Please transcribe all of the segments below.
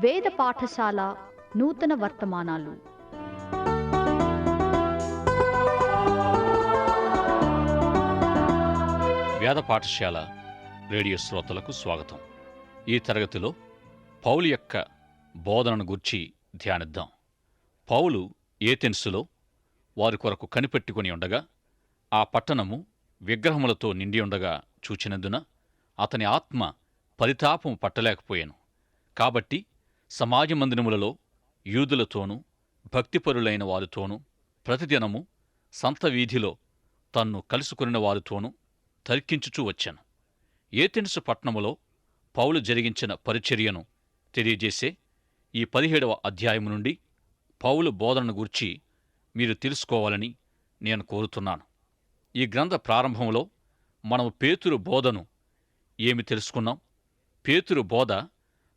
వేద పాఠశాల నూతన వర్తమానాలు. వేద పాఠశాల రేడియో శ్రోతలకు స్వాగతం. ఈ తరగతిలో పౌలు యొక్క బోధనను గుర్చి ధ్యానిద్దాం. పౌలు ఏథెన్సులో వారి కొరకు కనిపెట్టుకుని ఉండగా ఆ పట్టణము విగ్రహములతో నిండి ఉండగా చూచినందున అతని ఆత్మ పరితాపం పట్టలేకపోయాను. కాబట్టి సమాజ మందిరములలో యూదులతోనూ భక్తిపరులైన వారితోనూ ప్రతిదినము సంత వీధిలో తన్ను కలుసుకున్న వారితోనూ తర్కించుచూ వచ్చాను. ఏథెన్సు పట్నములో పౌలు జరిగించిన పరిచర్యను తెలియజేసే ఈ పదిహేడవ అధ్యాయము నుండి పౌలు బోధనను గూర్చి మీరు తెలుసుకోవాలని నేను కోరుతున్నాను. ఈ గ్రంథ ప్రారంభంలో మనము పేతురు బోధను ఏమి తెలుసుకున్నాం? పేతురు బోధ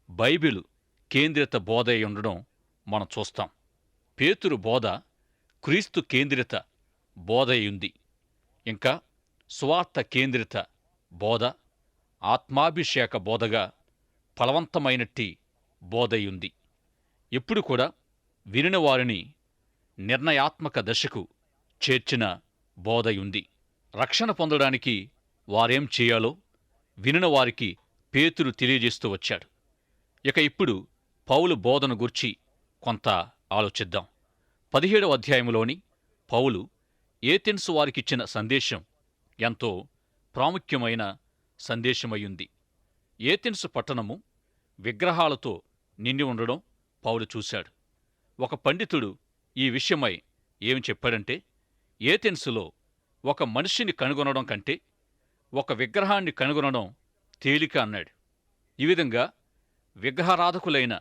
బైబిలు కేంద్రిత బోధ అయి ఉండడం మనం చూస్తాం. పేతురు బోధ క్రీస్తు కేంద్రిత బోధ ఉంది. ఇంకా స్వార్థ కేంద్రిత బోధ ఆత్మాభిషేక బోధగా ఫలవంతమైనట్టి బోధయుంది ఎప్పుడు కూడా వినిన వారిని నిర్ణయాత్మక దశకు చేర్చిన బోధయుంది రక్షణ పొందడానికి వారేం చేయాలో వినిన వారికి పేతురు తెలియజేస్తూ వచ్చాడు. ఇక ఇప్పుడు పౌలు బోధన గుర్చి కొంత ఆలోచిద్దాం. పదిహేడవ అధ్యాయంలోని పౌలు ఏథెన్సు వారికిచ్చిన సందేశం ఎంతో ప్రాముఖ్యమైన సందేశమయ్యుంది. ఏథెన్సు పట్టణము విగ్రహాలతో నిండి ఉండడం పౌలు చూశాడు. ఒక పండితుడు ఈ విషయమై ఏమి చెప్పాడంటే ఏథెన్సులో ఒక మనిషిని కనుగొనడం కంటే ఒక విగ్రహాన్ని కనుగొనడం తేలిక అన్నాడు. ఈ విధంగా విగ్రహారాధకులైన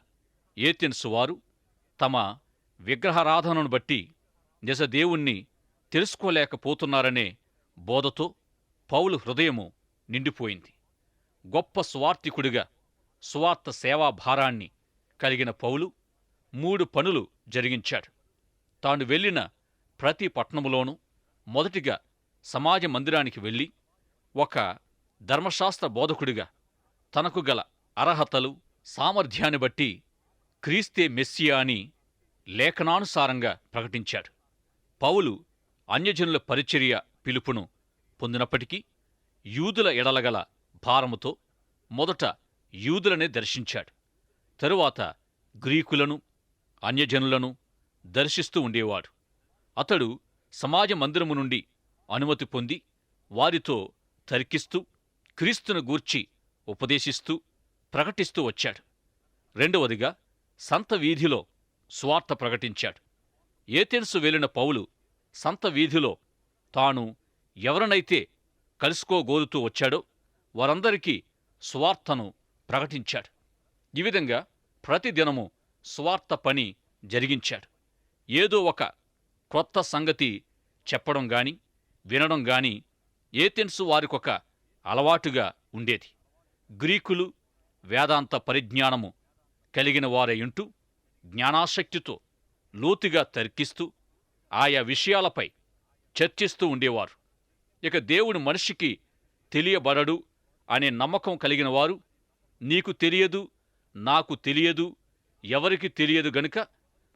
ఏథెన్స్ వారు తమ విగ్రహారాధనను బట్టి నిజదేవుణ్ణి తెలుసుకోలేకపోతున్నారనే బోధతో పౌలు హృదయము నిండిపోయింది. గొప్ప స్వార్థికుడిగా స్వార్థ సేవా భారాన్ని కలిగిన పౌలు మూడు పనులు జరిగించాడు. తాను వెళ్ళిన ప్రతి పట్టణములోనూ మొదటిగా సమాజ మందిరానికి వెళ్ళి ఒక ధర్మశాస్త్ర బోధకుడిగా తనకు గల అర్హతలు సామర్థ్యాన్ని బట్టి క్రీస్తే మెస్సియా అని లేఖనానుసారంగా ప్రకటించాడు. పౌలు అన్యజనుల పరిచర్య పిలుపును పొందినప్పటికీ యూదుల ఎడలగల భారముతో మొదట యూదులనే దర్శించాడు. తరువాత గ్రీకులను అన్యజనులను దర్శిస్తూ ఉండేవాడు. అతడు సమాజ మందిరము నుండి అనుమతి పొంది వారితో తర్కిస్తూ క్రీస్తును గూర్చి ఉపదేశిస్తూ ప్రకటిస్తూ వచ్చాడు. రెండవదిగా సంత వీధిలో స్వార్థ ప్రకటించాడు. ఏథెన్సు వెళ్ళిన పౌలు సంత వీధిలో తాను ఎవరినైతే కలుసుకోగోరుతూ వచ్చాడో వారందరికీ స్వార్థను ప్రకటించాడు. ఈ విధంగా ప్రతిదినము స్వార్థ పని జరిగించాడు. ఏదో ఒక క్రొత్త సంగతి చెప్పడం గాని వినడం గాని ఏథెన్సు వారికొక అలవాటుగా ఉండేది. గ్రీకులు వేదాంత పరిజ్ఞానము కలిగిన వారయుంటూ జ్ఞానాసక్తితో లోతుగా తర్కిస్తూ ఆయా విషయాలపై చర్చిస్తూ ఉండేవారు. ఇక దేవుడు మనిషికి తెలియబడడు అనే నమ్మకం కలిగిన వారు నీకు తెలియదు నాకు తెలియదు ఎవరికి తెలియదు గనుక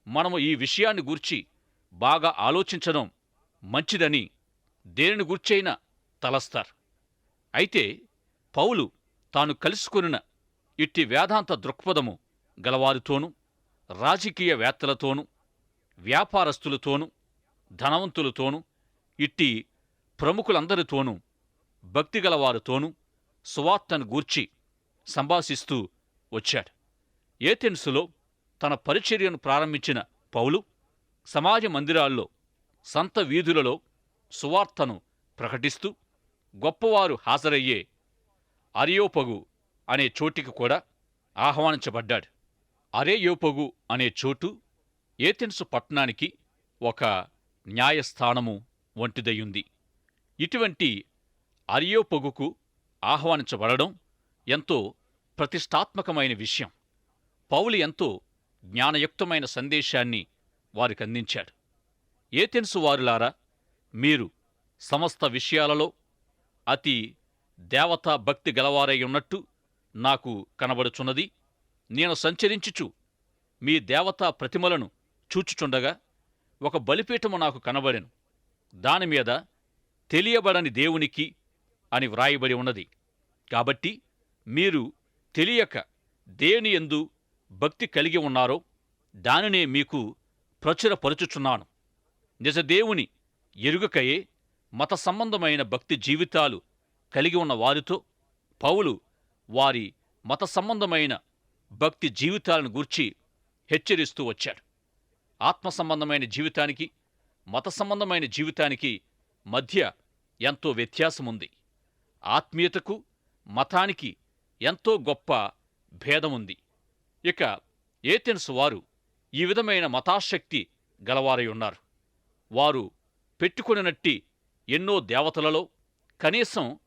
మనము ఈ విషయాన్ని గూర్చి బాగా ఆలోచించడం మంచిదని దేనిని గూర్చైనా తలస్తారు. అయితే పౌలు తాను కలుసుకొనిన ఇట్టి వేదాంత దృక్పథము గలవారితోనూ రాజకీయవేత్తలతోనూ వ్యాపారస్తులతోనూ ధనవంతులతోనూ ఇట్టి ప్రముఖులందరితోనూ భక్తిగలవారితోనూ సువార్తను గూర్చి సంభాషిస్తూ వచ్చాడు. ఏథెన్సులో తన పరిచర్యను ప్రారంభించిన పౌలు సమాజ మందిరాల్లో సంత వీధులలో సువార్తను ప్రకటిస్తూ గొప్పవారు హాజరయ్యే అరియోపగు అనే చోటికి కూడా ఆహ్వానించబడ్డాడు. అరేయోపగు అనే చోటు ఏథెన్సు పట్టణానికి ఒక న్యాయస్థానము వంటిదయ్యుంది ఇటువంటి అరియోపగుకు ఆహ్వానించబడడం ఎంతో ప్రతిష్టాత్మకమైన విషయం. పౌలు ఎంతో జ్ఞానయుక్తమైన సందేశాన్ని వారికి అందించాడు ఏథెన్సు వారులారా మీరు సమస్త విషయాలలో అతి దేవతా భక్తి గలవారై ఉన్నట్టు నాకు కనబడుచున్నది. నేను సంచరించుచు మీ దేవతా ప్రతిమలను చూచుచుండగా ఒక బలిపీఠము నాకు కనబడెను. దానిమీద తెలియబడని దేవునికి అని వ్రాయబడి ఉన్నది. కాబట్టి మీరు తెలియక దేని ఎందు భక్తి కలిగి ఉన్నారో దానినే మీకు ప్రచురపరుచుచున్నాను. నిజదేవుని ఎరుగకయే మత సంబంధమైన భక్తి జీవితాలు కలిగి ఉన్న వారితో పౌలు వారి మత సంబంధమైన భక్తి జీవితాలను గూర్చి హెచ్చరిస్తూ వచ్చాడు. ఆత్మ సంబంధమైన జీవితానికి మత సంబంధమైన జీవితానికి మధ్య ఎంతో వ్యత్యాసముంది. ఆత్మీయతకు మతానికి ఎంతో గొప్ప భేదముంది. ఇక ఏథెన్స్ వారు ఈ విధమైన మతాశక్తి గలవారై ఉన్నారు. వారు పెట్టుకునినట్టి ఎన్నో దేవతలలో కనీసం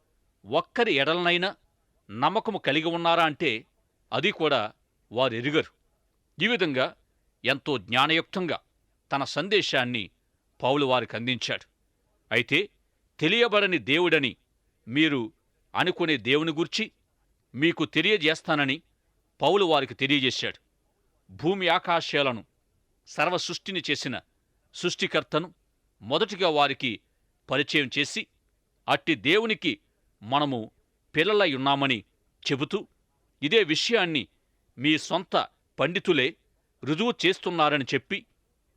ఒక్కరి ఎడలనైనా నమ్మకము కలిగి ఉన్నారా అంటే అది కూడా వారు ఎరుగరు ఈ విధంగా ఎంతో జ్ఞానయుక్తంగా తన సందేశాన్ని పౌలు వారికి అందించాడు. అయితే తెలియబడని దేవుడని మీరు అనుకునే దేవుని గూర్చి మీకు తెలియజేస్తానని పౌలు వారికి తెలియజేశాడు. భూమి ఆకాశాలను సర్వ సృష్టిని చేసిన సృష్టికర్తను మొదటిగా వారికి పరిచయం చేసి అట్టి దేవునికి మనము పిల్లలై ఉన్నామని చెబుతూ ఇదే విషయాన్ని మీ సొంత పండితులే రుజువు చేస్తున్నారని చెప్పి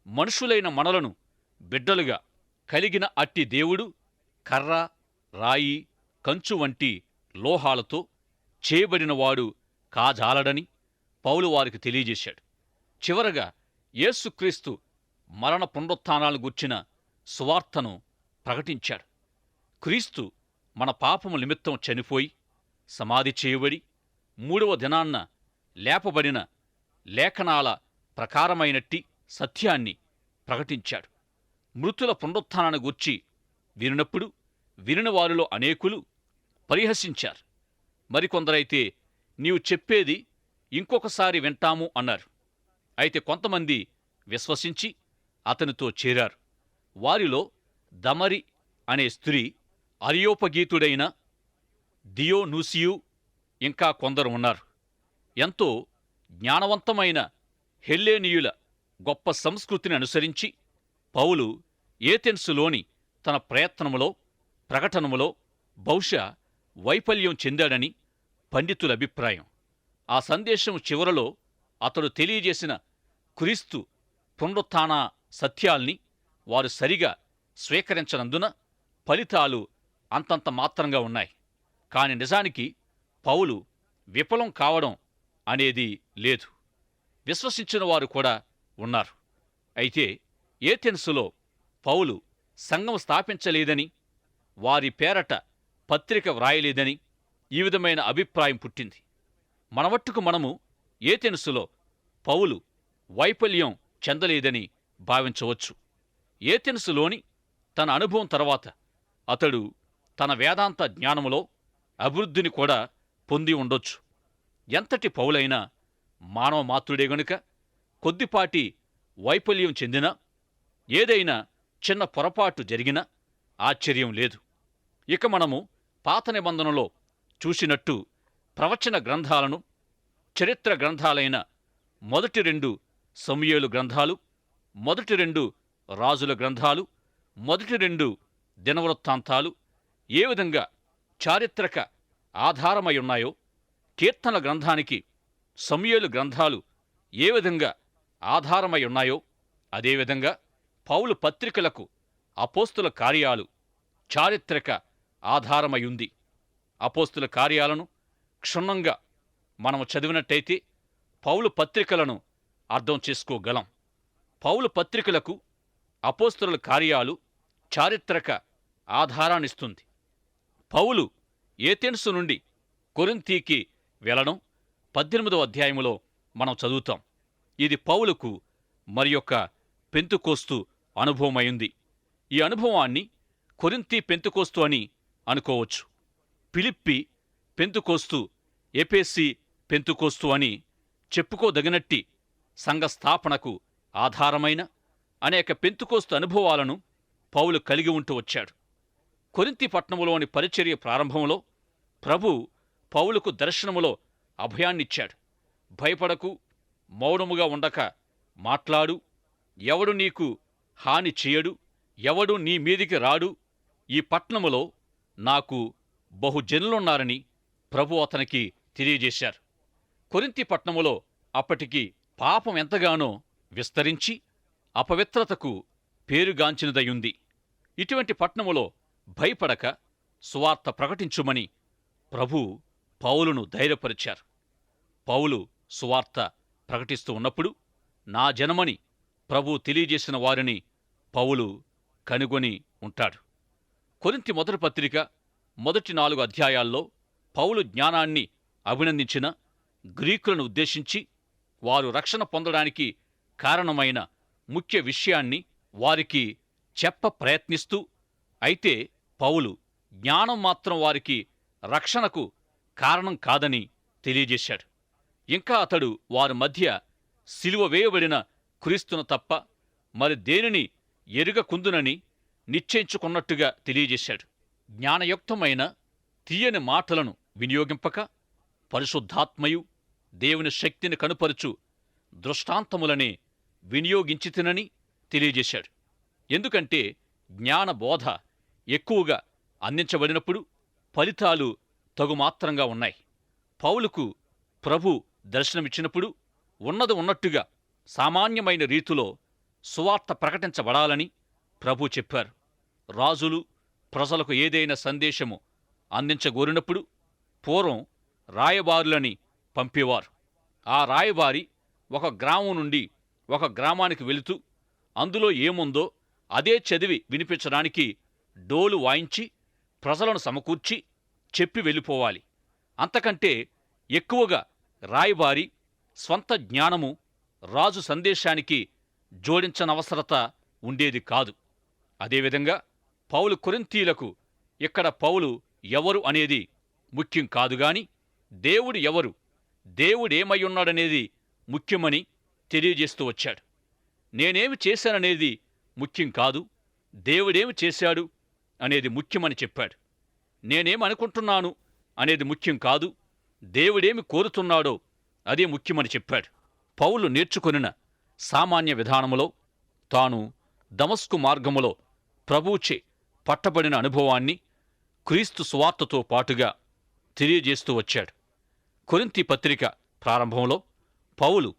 మనుషులైన మనలను బిడ్డలుగా కలిగిన అట్టి దేవుడు కర్ర రాయి కంచు వంటి లోహాలతో చేయబడినవాడు కాజాలడని పౌలు వారికి తెలియజేశాడు. చివరగా యేసుక్రీస్తు మరణ పునరుత్నాలను గుర్చిన సువార్తను ప్రకటించాడు. క్రీస్తు మన పాపము నిమిత్తం చనిపోయి సమాధి చేయబడి మూడవ దినాన్న లేపబడిన లేఖనాల ప్రకారమైనట్టి సత్యాన్ని ప్రకటించాడు. మృతుల పునరుత్థానాన్ని గూర్చి వినినప్పుడు వినిన వారిలో అనేకులు పరిహసించారు. మరికొందరైతే నీవు చెప్పేది ఇంకొకసారి వింటాము అన్నారు. అయితే కొంతమంది విశ్వసించి అతనితో చేరారు. వారిలో దమరి అనే స్త్రీ అరియోపగీతుడైన దియోనూసియు ఇంకా కొందరు ఉన్నారు. ఎంతో జ్ఞానవంతమైన హెల్లేనియుల గొప్ప సంస్కృతిని అనుసరించి పౌలు ఏథెన్సులోని తన ప్రయత్నములో ప్రకటనములో బహుశా వైఫల్యం చెందాడని పండితుల అభిప్రాయం. ఆ సందేశం చివరలో అతడు తెలియజేసిన క్రీస్తు పునరుత్థాన సత్యాల్ని వారు సరిగా స్వీకరించనందున ఫలితాలు అంతంత మాత్రంగా ఉన్నాయి. కాని నిజానికి పౌలు విఫలం కావడం అనేది లేదు. విశ్వసించిన వారు కూడా ఉన్నారు. అయితే ఏథెన్సులో పౌలు సంఘం స్థాపించలేదని వారి పేరట పత్రిక వ్రాయలేదని ఈ విధమైన అభిప్రాయం పుట్టింది. మనవట్టుకు మనము ఏథెన్సులో పౌలు వైఫల్యం చెందలేదని భావించవచ్చు. ఏథెన్సులోని తన అనుభవం తర్వాత అతడు తన వేదాంత జ్ఞానములో అభివృద్ధిని కూడా పొంది ఉండొచ్చు. ఎంతటి పౌలైనా మానవ మాతృడే గనుక కొద్దిపాటి వైఫల్యం చెందినా ఏదైనా చిన్న పొరపాటు జరిగినా ఆశ్చర్యం లేదు. ఇక మనము పాత నిబంధనలో చూసినట్టు ప్రవచన గ్రంథాలను చరిత్ర గ్రంథాలైన మొదటి రెండు సమయలు గ్రంథాలు మొదటి రెండు రాజుల గ్రంథాలు మొదటి రెండు దినవృత్తాంతాలు ఏ విధంగా చారిత్రక ఆధారమై ఉన్నాయో కీర్తన గ్రంథానికి సమయలు గ్రంథాలు ఏ విధంగా ఆధారమై ఉన్నాయో అదేవిధంగా పౌలు పత్రికలకు అపోస్తుల కార్యాలు చారిత్రక ఆధారమయుంది. అపోస్తుల కార్యాలను క్షుణ్ణంగా మనము చదివినట్టయితే పౌలు పత్రికలను అర్థం చేసుకోగలం. పౌలు పత్రికలకు అపోస్తుల కార్యాలు చారిత్రక ఆధారాన్నిస్తుంది. పౌలు ఏథెన్సు నుండి కొరింతీకి వెళ్ళడం పద్దెనిమిదవ అధ్యాయములో మనం చదువుతాం. ఇది పౌలుకు మరి యొక్క పెంతుకోస్తు అనుభవమైంది. ఈ అనుభవాన్ని కొరింతి పెంతుకోస్తు అని అనుకోవచ్చు. పిలిప్పి పెంతుకోస్తు ఎపేసి పెంతుకోస్తు అని చెప్పుకోదగినట్టి సంఘ స్థాపనకు ఆధారమైన అనేక పెంతుకోస్తు అనుభవాలను పౌలు కలిగి ఉంటూ వచ్చాడు. కొరింతి పట్టణంలోని పరిచర్య ప్రారంభంలో ప్రభు పౌలుకు దర్శనములో అభయాన్నిచ్చాడు. భయపడకు మౌనముగా ఉండక మాట్లాడు ఎవడు నీకు హాని చేయడు ఎవడు నీ మీదికి రాడు ఈ పట్నములో నాకు బహుజనులున్నారని ప్రభు అతనికి తెలియజేశారు. కొరింతి పట్నములో అప్పటికి పాపం ఎంతగానో విస్తరించి అపవిత్రతకు పేరుగాంచినదయుంది ఇటువంటి పట్నములో భయపడక సువార్త ప్రకటించుమని ప్రభు పౌలును ధైర్యపరిచారు. పౌలు సువార్త ప్రకటిస్తూ ఉన్నప్పుడు నా జనమని ప్రభు తెలియజేసిన వారిని పౌలు కనుగొని ఉంటాడు. కొరింతి మొదటి పత్రిక మొదటి నాలుగు అధ్యాయాల్లో పౌలు జ్ఞానాన్ని అభినందించిన గ్రీకులను ఉద్దేశించి వారు రక్షణ పొందడానికి కారణమైన ముఖ్య విషయాన్ని వారికి చెప్ప ప్రయత్నిస్తూ అయితే పౌలు జ్ఞానం మాత్రం వారికి రక్షణకు కారణం కాదని తెలియజేశాడు. ఇంకా అతడు వారి మధ్య సిలువ వేయబడిన క్రీస్తును తప్ప మరి దేనిని ఎరుగకుందునని నిశ్చయించుకున్నట్టుగా తెలియజేశాడు. జ్ఞానయుక్తమైన తీయని మాటలను వినియోగింపక పరిశుద్ధాత్మయు దేవుని శక్తిని కనుపరుచు దృష్టాంతములనే వినియోగించితినని తెలియజేశాడు. ఎందుకంటే జ్ఞానబోధ ఎక్కువగా అందించబడినప్పుడు ఫలితాలు తగుమాత్రంగా ఉన్నాయి. పౌలుకు ప్రభు దర్శనమిచ్చినప్పుడు ఉన్నది ఉన్నట్టుగా సామాన్యమైన రీతిలో సువార్త ప్రకటించబడాలని ప్రభు చెప్పారు. రాజులు ప్రజలకు ఏదైనా సందేశము అందించగోరినప్పుడు పూర్వం రాయబారులని పంపేవారు. ఆ రాయబారి ఒక గ్రామం నుండి ఒక గ్రామానికి వెళుతూ అందులో ఏముందో అదే చదివి వినిపించడానికి డోలు వాయించి ప్రజలను సమకూర్చి చెప్పి వెళ్ళిపోవాలి. అంతకంటే ఎక్కువగా రాయబారి స్వంత జ్ఞానము రాజు సందేశానికి జోడించనవసరత ఉండేది కాదు. అదేవిధంగా పౌలు కొరింతీలకు ఇక్కడ పౌలు ఎవరు అనేది ముఖ్యం కాదుగాని దేవుడు ఎవరు దేవుడేమయ్యున్నాడనేది ముఖ్యమని తెలియజేస్తూ వచ్చాడు. నేనేమి చేశాననేది ముఖ్యం కాదు దేవుడేమి చేశాడు అనేది ముఖ్యమని చెప్పాడు. నేనేమనుకుంటున్నాను అనేది ముఖ్యం కాదు. దేవుడేమి కోరుతున్నాడో అదే ముఖ్యమని చెప్పాడు. పౌలు నేర్చుకొనిన సామాన్య విధానములో తాను దమస్కు మార్గములో ప్రభువుచే పట్టబడిన అనుభవాన్ని క్రీస్తు సువార్తతో పాటుగా తెలియజేస్తూ వచ్చాడు. కొరింతి పత్రిక ప్రారంభంలో పౌలు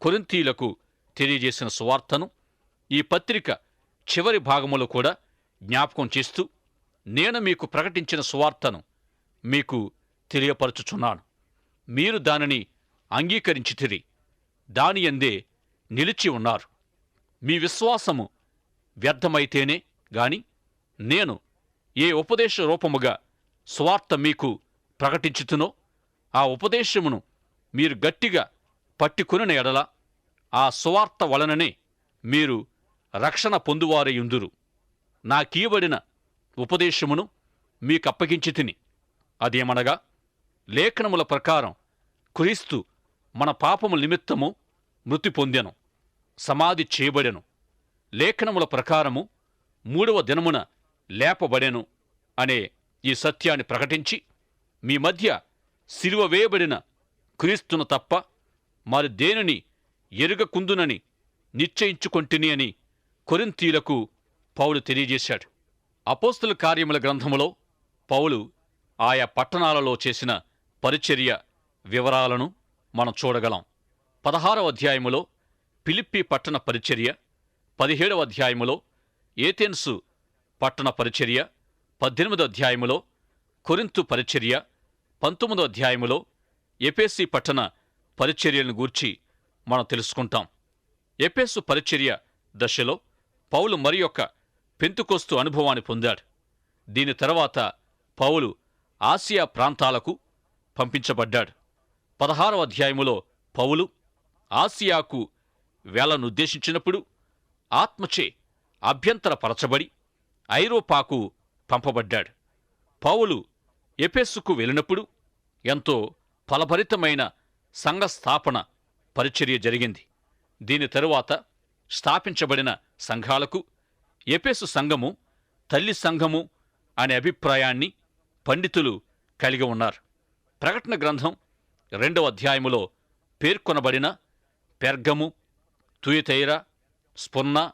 కొరింతీలకు తెలియజేసిన సువార్తను ఈ పత్రిక చివరి భాగములో కూడా జ్ఞాపకం చేస్తూ నేను మీకు ప్రకటించిన సువార్తను మీకు తెలియపరచుచున్నాను. మీరు దానిని అంగీకరించితిరి దాని యందే నిలిచి ఉన్నారు. మీ విశ్వాసము వ్యర్థమైతేనే గాని నేను ఏ ఉపదేశ రూపముగా స్వార్థ మీకు ప్రకటించుతునో ఆ ఉపదేశమును మీరు గట్టిగా పట్టుకుని ఎడల ఆ సువార్త వలననే మీరు రక్షణ పొందువారయుందురు నాకీయబడిన ఉపదేశమును మీకప్పగించి తిని. అదేమనగా లేఖనముల ప్రకారం క్రీస్తు మన పాపము నిమిత్తము మృతి పొందెను సమాధి చేయబడెను. లేఖనముల ప్రకారము మూడవ దినమున లేపబడెను అనే ఈ సత్యాన్ని ప్రకటించి మీ మధ్య సిలువ వేయబడిన క్రీస్తును తప్ప మరి దేనిని ఎరుగకుందునని నిశ్చయించుకొంటిని అని కొరింతీలకు పౌలు తెలియజేశాడు. అపోస్తుల కార్యముల గ్రంథములో పౌలు ఆయా పట్టణాలలో చేసిన పరిచర్య వివరాలను మనం చూడగలం. పదహారవ అధ్యాయములో పిలిప్పి పట్టణ పరిచర్య పదిహేడవ అధ్యాయములో ఏథెన్సు పట్టణ పరిచర్య పద్దెనిమిదో అధ్యాయములో కొరింతు పరిచర్య పంతొమ్మిదో అధ్యాయములో ఎపేసి పట్టణ పరిచర్యలను గూర్చి మనం తెలుసుకుంటాం. ఎపేసు పరిచర్య దశలో పౌలు మరి యొక్క పెంతుకొస్తు అనుభవాన్ని పొందాడు. దీని తర్వాత పౌలు ఆసియా ప్రాంతాలకు పంపించబడ్డాడు. పదహారవ అధ్యాయములో పౌలు ఆసియాకు వేలనుద్దేశించినప్పుడు ఆత్మచే అభ్యంతరపరచబడి ఐరోపాకు పంపబడ్డాడు. పౌలు ఎపెస్సుకు వెళ్ళినప్పుడు ఎంతో ఫలభరితమైన సంఘ స్థాపన పరిచర్య జరిగింది. దీని తరువాత స్థాపించబడిన సంఘాలకు ఎపెసు సంఘము తల్లి సంఘము అనే అభిప్రాయాన్ని పండితులు కలిగి ఉన్నారు. ప్రకటన గ్రంథం రెండవ అధ్యాయములో పేర్కొనబడిన పెర్గము తుయతైర స్పున్న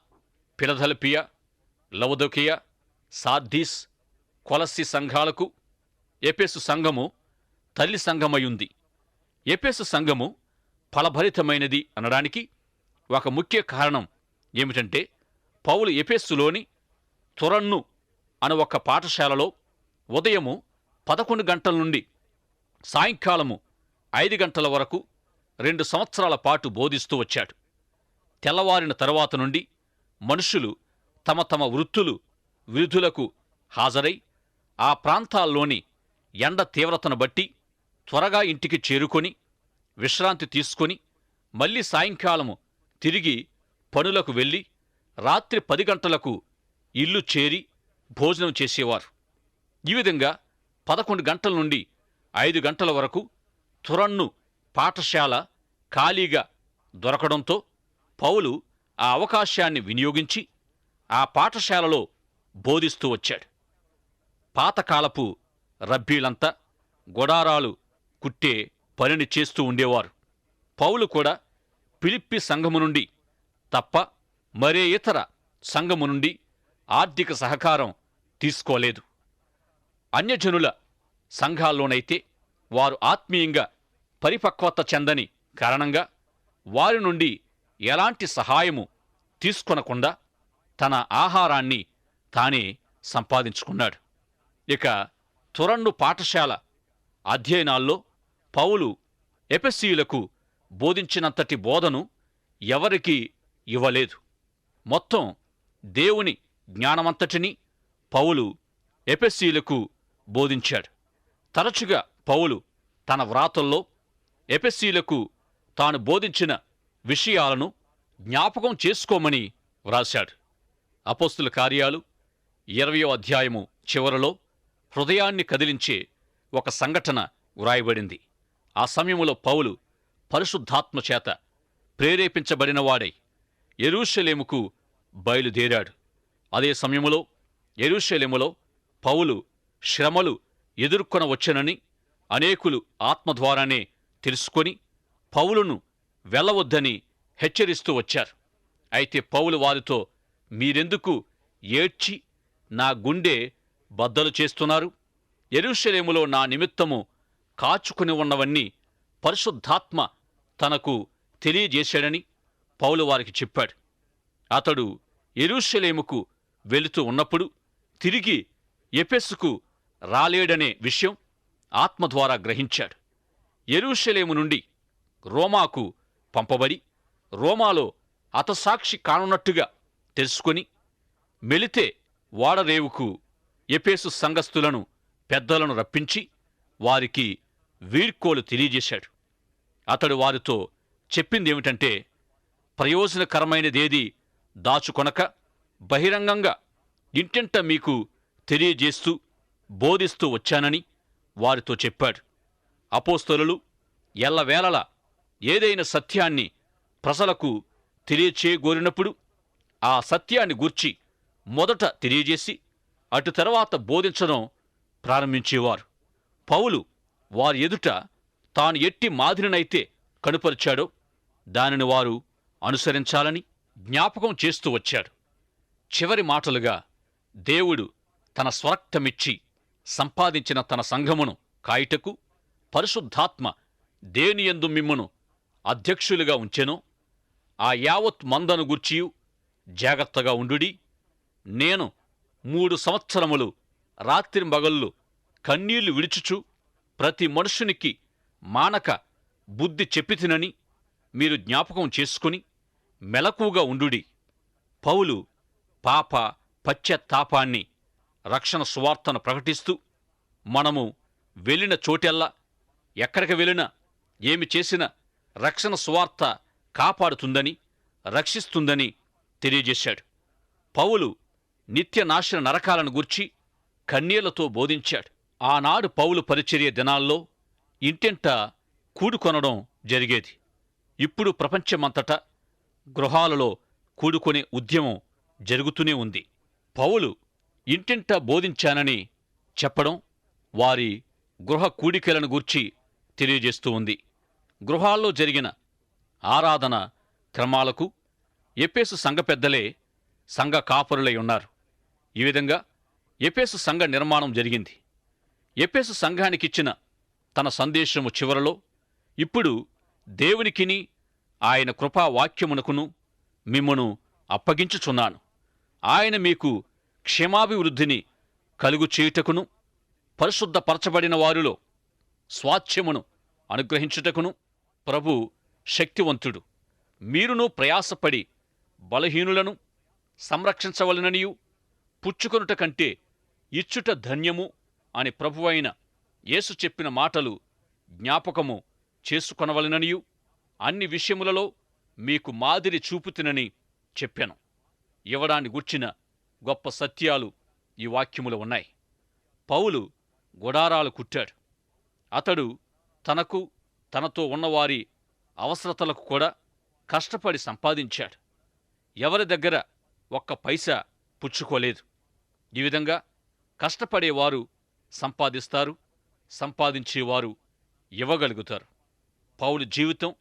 పిలదల్పియా లవదొకియా సాద్దీస్ కొలస్సి సంఘాలకు ఎపెసు సంఘము తల్లి సంఘమయుంది. ఎపెసు సంఘము ఫలభరితమైనది అనడానికి ఒక ముఖ్య కారణం ఏమిటంటే పౌలు ఎపెస్సులోని తురన్ను అను ఒక పాఠశాలలో ఉదయము పదకొండు గంటల నుండి సాయంకాలము ఐదు గంటల వరకు రెండు సంవత్సరాల పాటు బోధిస్తూ వచ్చాడు. తెల్లవారిన తరువాత నుండి మనుషులు తమ తమ వృత్తులు విధులకు హాజరై ఆ ప్రాంతాల్లోని ఎండ తీవ్రతను బట్టి త్వరగా ఇంటికి చేరుకొని విశ్రాంతి తీసుకొని మళ్ళీ సాయంకాలము తిరిగి పనులకు వెళ్ళి రాత్రి పది గంటలకు ఇల్లు చేరి భోజనం చేసేవారు. ఈ విధంగా పదకొండు గంటల నుండి ఐదు గంటల వరకు తురన్ను పాఠశాల ఖాళీగా దొరకడంతో పౌలు ఆ అవకాశాన్ని వినియోగించి ఆ పాఠశాలలో బోధిస్తూ వచ్చాడు. పాతకాలపు రబ్బీలంతా గొడారాలు కుట్టే పనిని చేస్తూ ఉండేవారు. పౌలు కూడా పిలిప్పి సంఘము నుండి తప్ప మరే ఇతర సంఘము నుండి ఆర్థిక సహకారం తీసుకోలేదు. అన్యజనుల సంఘాల్లోనైతే వారు ఆత్మీయంగా పరిపక్వత చెందని కారణంగా వారి నుండి ఎలాంటి సహాయము తీసుకొనకుండా తన ఆహారాన్ని తానే సంపాదించుకున్నాడు. ఇక తురన్ను పాఠశాల అధ్యయనాల్లో పౌలు ఎపెస్సీయులకు బోధించినంతటి బోధను ఎవరికీ ఇవ్వలేదు. మొత్తం దేవుని జ్ఞానమంతటిని పౌలు ఎపెస్సీలకు బోధించాడు. తరచుగా పౌలు తన వ్రాతల్లో ఎపెస్సీలకు తాను బోధించిన విషయాలను జ్ఞాపకం చేసుకోమని వ్రాశాడు. అపోస్తుల కార్యాలు ఇరవయో అధ్యాయము చివరలో హృదయాన్ని కదిలించే ఒక సంఘటన వ్రాయబడింది. ఆ సమయంలో పౌలు పరిశుద్ధాత్మ చేత ప్రేరేపించబడినవాడై ఎరుషలేముకు బయలుదేరాడు. అదే సమయములో ఎరుషలేములో పౌలు శ్రమలు ఎదుర్కొన వచ్చనని అనేకులు ఆత్మ ద్వారానే తెలుసుకొని పౌలును వెళ్ళవద్దని హెచ్చరిస్తూ వచ్చారు. అయితే పౌలు వారితో మీరెందుకు ఏడ్చి నా గుండె బద్దలు చేస్తున్నారు? ఎరుషలేములో నా నిమిత్తము కాచుకుని ఉన్నవన్నీ పరిశుద్ధాత్మ తనకు తెలియజేశాడని పౌలు వారికి చెప్పాడు. అతడు ఎరుషలేముకు వెళుతూ ఉన్నప్పుడు తిరిగి ఎపెస్సుకు రాలేడనే విషయం ఆత్మ ద్వారా గ్రహించాడు. ఎరుషలేము నుండి రోమాకు పంపబడి రోమాలో అతసాక్షి కానున్నట్టుగా తెలుసుకొని మెలితే వాడరేవుకు ఎపేసు సంఘస్థులను పెద్దలను రప్పించి వారికి వీడ్కోలు తెలియజేశాడు. అతడు వారితో చెప్పిందేమిటంటే ప్రయోజనకరమైనదేది దాచుకొనక బహిరంగంగా ఇంటింట మీకు తెలియజేస్తూ బోధిస్తూ వచ్చానని వారితో చెప్పాడు. అపోస్తలులు ఎల్లవేళల ఏదైనా సత్యాన్ని ప్రజలకు తెలియచేయగోరినప్పుడు ఆ సత్యాన్ని గూర్చి మొదట తెలియజేసి అటు తర్వాత బోధించడం ప్రారంభించేవారు. పౌలు వారి ఎదుట తాను ఎట్టి మాదిరినైతే కనుపరిచాడో దానిని వారు అనుసరించాలని జ్ఞాపకం చేస్తూ వచ్చాడు. చివరి మాటలుగా దేవుడు తన స్వరక్తమిచ్చి సంపాదించిన తన సంఘమును కాయిటకు పరిశుద్ధాత్మ దేనియందు మిమ్మును అధ్యక్షులుగా ఉంచెనో ఆ యావత్ మందను గూర్చియు జాగ్రత్తగా ఉండుడి. నేను మూడు సంవత్సరములు రాత్రి మగళ్ళు కన్నీళ్ళు విడుచుచు ప్రతి మనుషునికి మానక బుద్ధి చెప్పితినని మీరు జ్ఞాపకం చేసుకుని మెలకుగా ఉండుడి. పౌలు పాప పశ్చత్తాపాన్ని రక్షణ సువార్తను ప్రకటిస్తూ మనము వెళ్ళిన చోటెల్లా ఎక్కడికి వెళ్ళినా ఏమి చేసినా రక్షణ సువార్త కాపాడుతుందని రక్షిస్తుందని తెలియజేశాడు. పౌలు నిత్య నాశన నరకాలను గూర్చి కన్నీళ్ళతో బోధించాడు. ఆనాడు పౌలు పరిచర్య దినాల్లో ఇంటింట కూడుకొనడం జరిగేది. ఇప్పుడు ప్రపంచమంతటా గృహాలలో కూడుకునే ఉద్యమం జరుగుతూనే ఉంది. పౌలు ఇంటింట బోధించానని చెప్పడం వారి గృహ కూడికలను గూర్చి తెలియజేస్తూ ఉంది. గృహాల్లో జరిగిన ఆరాధన క్రమాలకు ఎపేసు సంఘ పెద్దలే సంఘ కాపరులై ఉన్నారు. ఈ విధంగా ఎపేసు సంఘ నిర్మాణం జరిగింది. ఎపేసు సంఘానికిచ్చిన తన సందేశము చివరలో ఇప్పుడు దేవునికిని ఆయన కృపావాక్యమునకును మిమ్మను అప్పగించుచున్నాను. ఆయన మీకు క్షేమాభివృద్ధిని కలుగు చేయుటకును పరిశుద్ధపరచబడిన వారిలో స్వాచ్ఛ్యమును అనుగ్రహించుటకును ప్రభు శక్తివంతుడు. మీరును ప్రయాసపడి బలహీనులను సంరక్షించవలననియు పుచ్చుకొనుట కంటే ఇచ్చుట ధన్యము అని ప్రభువైన యేసు చెప్పిన మాటలు జ్ఞాపకము చేసుకొనవలననియు. అన్ని విషయములలో మీకు మాదిరి చూపుతినని చెప్పాను. ఇవ్వడాన్ని గుర్చిన గొప్ప సత్యాలు ఈ వాక్యములో ఉన్నాయి. పౌలు గుడారాలు కుట్టాడు. అతడు తనకు తనతో ఉన్నవారి అవసరతలకు కూడా కష్టపడి సంపాదించాడు. ఎవరి దగ్గర ఒక్క పైసా పుచ్చుకోలేదు. ఈ విధంగా కష్టపడేవారు సంపాదిస్తారు సంపాదించేవారు ఇవ్వగలుగుతారు. పౌలు జీవితం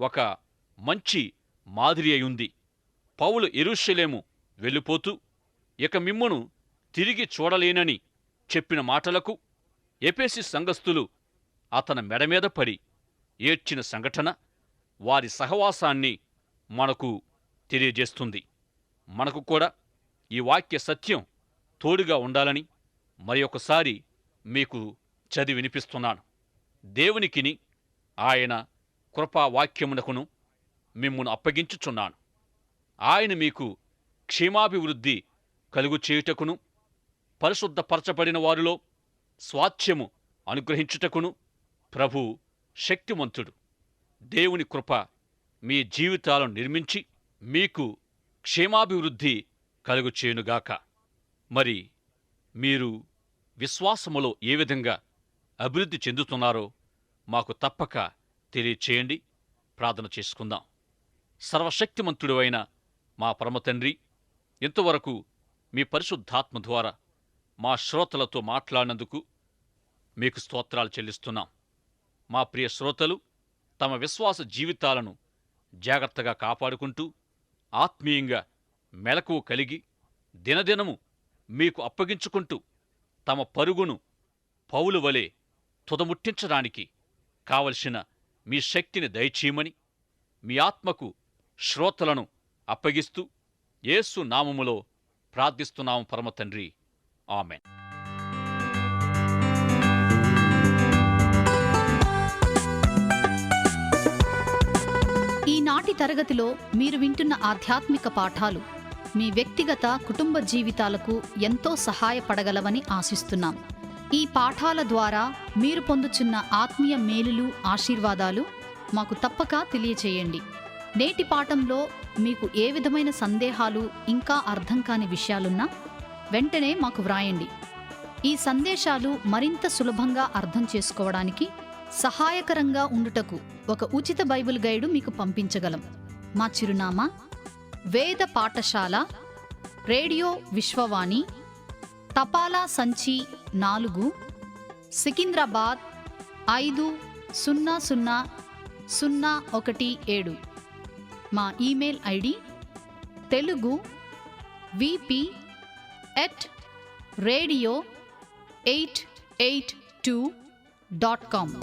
ఒక మంచి మాదిరి అయి ఉంది పౌలు ఎరుషలేము వెళ్ళిపోతూ ఇక మిమ్మును తిరిగి చూడలేనని చెప్పిన మాటలకు ఎపేసి సంఘస్థులు అతని మెడమీద పడి ఏడ్చిన సంఘటన వారి సహవాసాన్ని మనకు తెలియజేస్తుంది. మనకు కూడా ఈ వాక్య సత్యం తోడుగా ఉండాలని మరి ఒకసారి మీకు చదివి వినిపిస్తున్నాను. దేవునికిని ఆయన కృపావాక్యమునకును మిమ్మును అప్పగించుచున్నాను. ఆయన మీకు క్షేమాభివృద్ధి కలుగు చేయుటకును పరిశుద్ధపరచబడిన వారిలో స్వాచ్ఛ్యము అనుగ్రహించుటకును ప్రభు శక్తిమంతుడు దేవుని కృప మీ జీవితాలను నిర్మించి మీకు క్షేమాభివృద్ధి కలుగు చేయునుగాక మరి మీరు విశ్వాసములో ఏ విధంగా అభివృద్ధి చెందుతున్నారో మాకు తప్పక తెలియచేయండి. ప్రార్థన చేసుకుందాం. సర్వశక్తిమంతుడు అయిన మా పరమతండ్రి ఇంతవరకు మీ పరిశుద్ధాత్మ ద్వారా మా శ్రోతలతో మాట్లాడినందుకు మీకు స్తోత్రాలు చెల్లిస్తున్నాం. మా ప్రియ శ్రోతలు తమ విశ్వాస జీవితాలను జాగ్రత్తగా కాపాడుకుంటూ ఆత్మీయంగా మెలకువ కలిగి దినదినము మీకు అప్పగించుకుంటూ తమ పరుగును పౌలు వలె తుదముట్టించడానికి కావలసిన మీ శక్తిని దయచేయమని మీ ఆత్మకు శ్రోతలను అప్పగిస్తూ యేసు నామములో ప్రార్థిస్తున్నాము పరమతండ్రి ఆమెన్. ఈనాటి తరగతిలో మీరు వింటున్న ఆధ్యాత్మిక పాఠాలు మీ వ్యక్తిగత కుటుంబ జీవితాలకు ఎంతో సహాయపడగలవని ఆశిస్తున్నాం. ఈ పాఠాల ద్వారా మీరు పొందుచున్న ఆత్మీయ మేలులు ఆశీర్వాదాలు మాకు తప్పక తెలియచేయండి. నేటి పాఠంలో మీకు ఏ విధమైన సందేహాలు ఇంకా అర్థం కాని విషయాలున్నా వెంటనే మాకు వ్రాయండి. ఈ సందేశాలు మరింత సులభంగా అర్థం చేసుకోవడానికి సహాయకరంగా ఉండుటకు ఒక ఉచిత బైబిల్ గైడు మీకు పంపించగలం. మా చిరునామా వేద పాఠశాల రేడియో విశ్వవాణి తపాలా సంచి నాలుగు సికింద్రాబాద్ ఐదు సున్నా సున్నా సున్నా ఒకటి ఏడు. మా email ID Telugu VP at radio eight eight two dot com.